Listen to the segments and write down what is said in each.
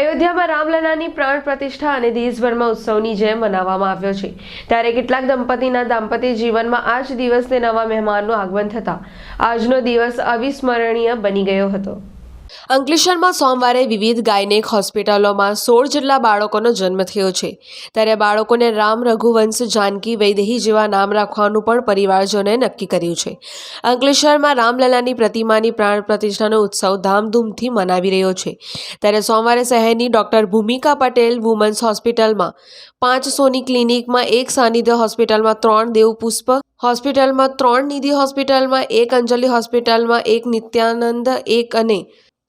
અયોધ્યામાં રામલલાની પ્રાણ પ્રતિષ્ઠા અને દેશભરમાં ઉત્સવની જેમ મનાવવામાં આવ્યો છે. ત્યારે કેટલાક દંપતીના દાંપત્ય જીવનમાં આ જ દિવસને નવા મહેમાનનું આગમન થતાં આજનો દિવસ અવિસ્મરણીય બની ગયો હતો. અંકલેશ્વરમાં સોમવારે વિવિધ ગાયનેક હોસ્પિટલોમાં સોળ જેટલા બાળકોનો જન્મ થયો છે. ત્યારે બાળકોને રામ રઘુવંશ જાનકી વૈદેહી જેવા નામ રાખવાનું પણ પરિવારજોને નક્કી કર્યું છે. અંકલેશ્વરમાં રામલલાની પ્રતિમાની પ્રાણ પ્રતિષ્ઠાનો ઉત્સવ ધામધૂમથી મનાવી રહ્યો છે. ત્યારે સોમવારે શહેરની ડોક્ટર ભૂમિકા પટેલ વુમન્સ હોસ્પિટલમાં, પાંચ સોની ક્લિનિકમાં એક સાનિધ્ય હોસ્પિટલમાં ત્રણ દેવપુષ્પ હોસ્પિટલમાં ત્રણ નિધિ હોસ્પિટલમાં એક અંજલિ હોસ્પિટલમાં એક નિત્યાનંદ, એક અને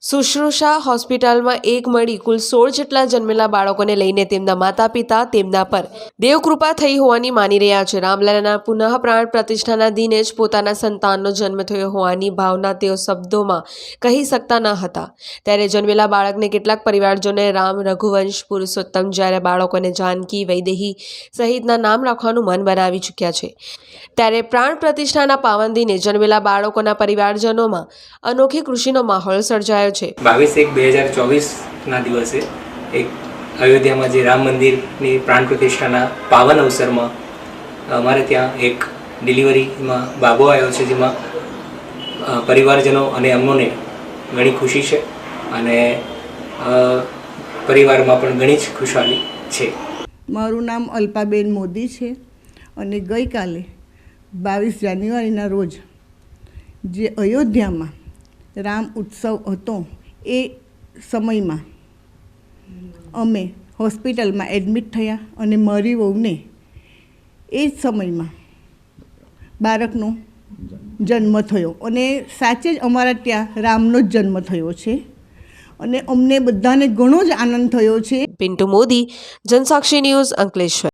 શુશ્રુષા હોસ્પિટલમાં એક મળી કુલ સોળ જેટલા જન્મેલા બાળકોને લઈને તેમના માતા પિતા તેમના પર દેવકૃપા થઈ હોવાની માની રહ્યા છે. રામલાલાના પુનઃ પ્રાણ પ્રતિષ્ઠાના દિને જ પોતાના સંતાનનો જન્મ થયો હોવાની ભાવના તેઓ શબ્દોમાં કહી શકતા ન હતા. ત્યારે જન્મેલા બાળકને કેટલાક પરિવારજોને રામ રઘુવંશ પુરુષોત્તમ જ્યારે બાળકોને જાનકી, વૈદેહી સહિતના નામ રાખવાનું મન બનાવી ચૂક્યા છે. ત્યારે પ્રાણ પ્રતિષ્ઠાના પાવન દિને જન્મેલા બાળકોના પરિવારજનોમાં અનોખી કૃષિનો માહોલ સર્જાયો છે. બાવીસ એક બે હજાર ચોવીસના દિવસે એક અયોધ્યામાં જે રામ મંદિરની પ્રાણ પ્રતિષ્ઠાના પાવન અવસરમાં અમારે ત્યાં એક ડિલિવરીમાં બાબો આવ્યો છે જેમાં પરિવારજનો અને અમોને ઘણી ખુશી છે અને પરિવારમાં પણ ઘણી જ ખુશાલી છે. મારું નામ અલ્પાબેન મોદી છે અને ગઈકાલે બાવીસ જાન્યુઆરીના રોજ જે અયોધ્યામાં રામ ઉત્સવ હતો એ સમયમાં. અમે હોસ્પિટલમાં એડમિટ થયા અને મારી વહુને એ જ સમયમાં બાળકનો જન્મ થયો. અને સાચે જ અમારા ત્યાં રામનો જ જન્મ થયો છે. અને અમને બધાને ઘણો જ આનંદ થયો છે. પિન્ટુ મોદી, જનસાક્ષી ન્યૂઝ અંકલેશ્વર.